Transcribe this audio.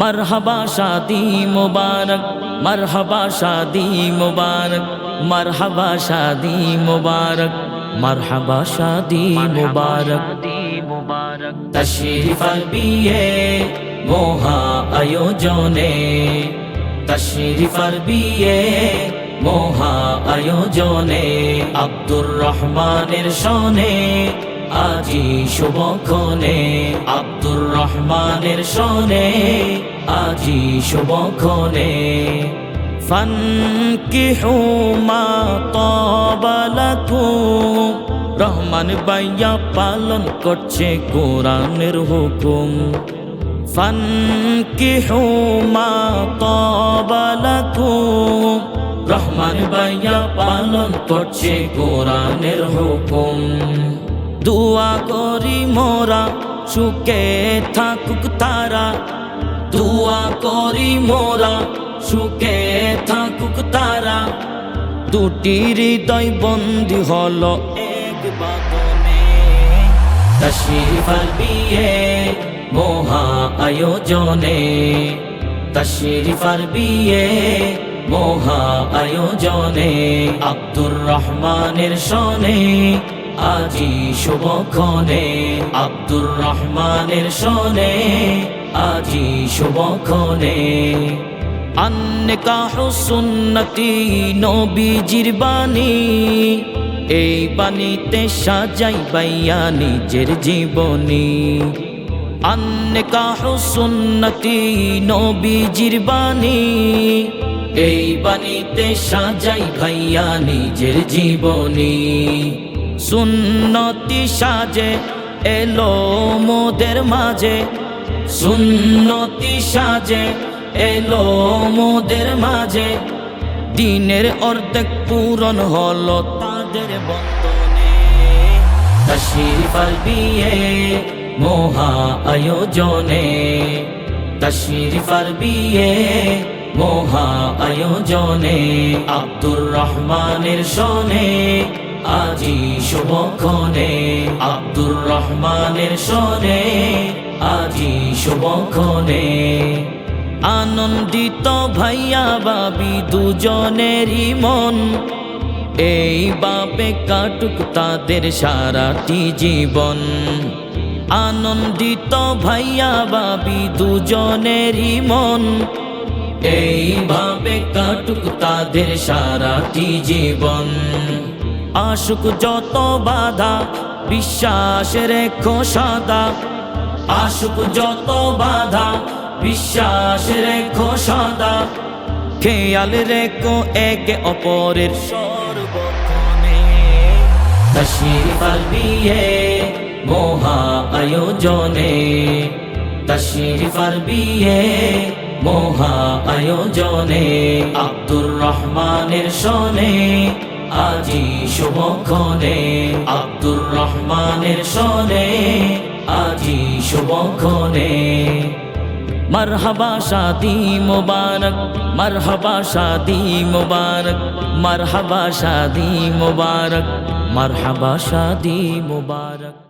মারহাবা শাদি মুবারক, মারহাবা শাদি মুবারক, মারহাবা শাদি মুবারক, মারহাবা শাদি মুবারক। তশরিফার বিয়ে মোহা আয়োজনে তশরিফার বিয়ে মোহা আয়োজনে, আব্দুর রহমানের সনে আজি শুভক্ষণে আব্দুর রহমানের সনে আজি শুভক্ষণে فانكحوا ما طاب لكم রহমান বাইয়া পালন করছে কোরআনের হুকুম ফানকিহু মা তাবা লাকুম রহমান বাইয়া পালন করছে কোরআনের হুকুম দুয়া করি মোরা, সুখে থাকুক তারা। দুয়া করি মোরা, সুখে থাকুক তারা। দুটি হৃদয় বন্দি হলো এক বাদনে। তশরিফার বিয়ে মোহা আয়োজনে। তশরিফার বিয়ে মোহা আয়োজনে। আব্দুর রহমানের সনে আজি শুভক্ষণে, আব্দুর রহমানের সনে আজি শুভক্ষণে। আন্নিকাহ সুন্নতি নবীজির বাণী, এই বাণীতে সাজাই বাইয়া নিজের জীবনী। আন্নিকাহ সুন্নতি নবীজির বাণী, এই বাণীতে সাজাই ভাইয়া নিজের জীবনী। সুন্নতি সাজে, এলো মোদের মাঝে। সুন্নতি সাজে, এলো মোদের মাঝে। দিনের অর্ধেক পূরণ হলো তাদের বন্ধনে তশরিফার বিয়ে মোহা আয়োজনে। তশরিফার বিয়ে মোহা আয়োজনে। আব্দুর রহমানের সনে আজি শুভক্ষণে, আব্দুর রহমানের সনে আজি শুভক্ষণে। আনন্দিত ভাইয়া বাবি দুজনেরই মন, এই বাপে কাটুক তাদের সারাটি জীবন। আনন্দিত ভাইয়া বাবি দুজনেরই মন এইভাবে কাটুক তাদের সারাটি জীবন। আশুক যত বাধা, বিশ্বাস রেখো সাদা। আশুক যত বাধা, বিশ্বাস রেখো সাদা। খেয়াল রেখো একে অপরের সর্বক্ষণে। তশরিফার বিয়ে মোহা আয়োজনে। তশরিফার বিয়ে মোহা আয়োজনে। আব্দুর রহমানের সনে আজি শুভক্ষণে, আব্দুর রহমানের সনে, আজি শুভক্ষণে। মারহাবা শাদি মুবারক, মারহাবা শাদি মুবারক, মারহাবা শাদি মুবারক, মারহাবা শাদি মুবারক।